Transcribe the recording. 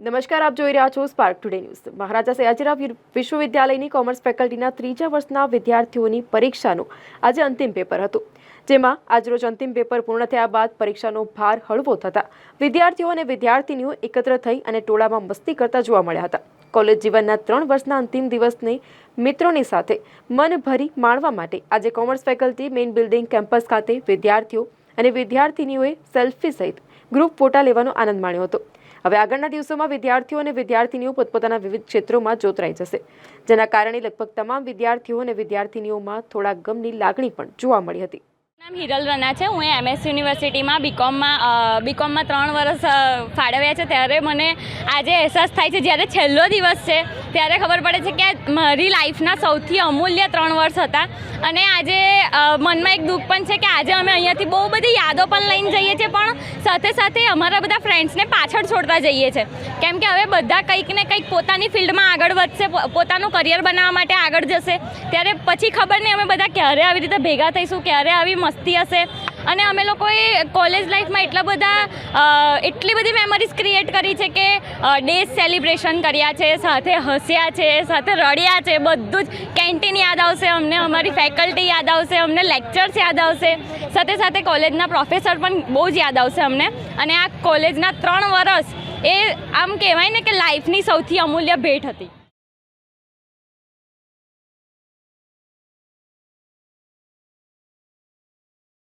નમસ્કાર, આપ જોઈ રહ્યા છો Spark Today News Maharaja Sayajirao વિશ્વવિદ્યાલયની commerce ફેકલ્ટીના ત્રીજા વર્ષના વિદ્યાર્થીઓની પરીક્ષાનું આજે અંતિમ પેપર હતું, જેમાં આજરોજ અંતિમ પેપર પૂર્ણ થયા બાદ પરીક્ષાનો ભાર હળવો થતા વિદ્યાર્થીઓ અને વિદ્યાર્થીનીઓ એકત્ર થઈ અને ટોળામાં મસ્તી કરતા જોવા મળ્યા હતા. કોલેજ જીવનના ત્રણ વર્ષના અંતિમ દિવસને મિત્રોની સાથે મન ભરી માણવા માટે આજે commerce faculty main building campus ખાતે વિદ્યાર્થીઓ અને વિદ્યાર્થીનીઓએ સેલ્ફી સહિત ગ્રુપ ફોટા લેવાનો આનંદ માણ્યો હતો. હવે આગળના દિવસોમાં વિદ્યાર્થીઓ અને વિદ્યાર્થીનીઓ પોતપોતાના વિવિધ ક્ષેત્રોમાં જોતરાઈ જશે. જેના કારણે લગભગ તમામ વિદ્યાર્થીઓ અને વિદ્યાર્થીનીઓમાં થોડા ગમની લાગણી પણ જોવા મળી હતી. નામ હિરલ રના છે. હું એમએસ યુનિવર્સિટીમાં બીકોમમાં બીકોમમાં ત્રણ વર્ષ ફાળવ્યા છે. ત્યારે મને આજે અહેસાસ થાય છે, જ્યારે છેલ્લો દિવસ છે ત્યારે ખબર પડે છે કે મારી લાઈફના સૌથી અમૂલ્ય ત્રણ વર્ષ હતા. અને આજે મનમાં એક દુઃખ પણ છે કે આજે અમે અહીંયાથી બહુ બધી યાદો પણ લઈને જઈએ છીએ, પણ સાથે સાથે અમારા બધા ફ્રેન્ડ્સને પાછળ છોડતા જઈએ છીએ કેમ કે હવે બધા કંઈક ને કંઈક પોતાની ફિલ્ડમાં આગળ વધશે પોતાનું કરિયર બનાવવા માટે આગળ જશે. ત્યારે પછી ખબર નહીં અમે બધા ક્યારે આવી રીતે ભેગા થઈશું, ક્યારે આવી મસ્તી હશે. અને અમે લોકોએ કોલેજ લાઈફમાં એટલા બધા એટલી બધી મેમરીઝ ક્રિએટ કરી છે કે ડેઝ સેલિબ્રેશન કર્યા છે, સાથે હસ્યા છે, સાથે રડ્યા છે, બધું જ. કેન્ટીન યાદ આવશે અમને, અમારી ફેકલ્ટી યાદ આવશે, અમને લેક્ચર્સ યાદ આવશે. સાથે સાથે કોલેજના પ્રોફેસર પણ બહુ જ યાદ આવશે અમને. અને આ કોલેજના ત્રણ વર્ષ એ આમ કહેવાય ને કે લાઈફની સૌથી અમૂલ્ય ભેટ હતી.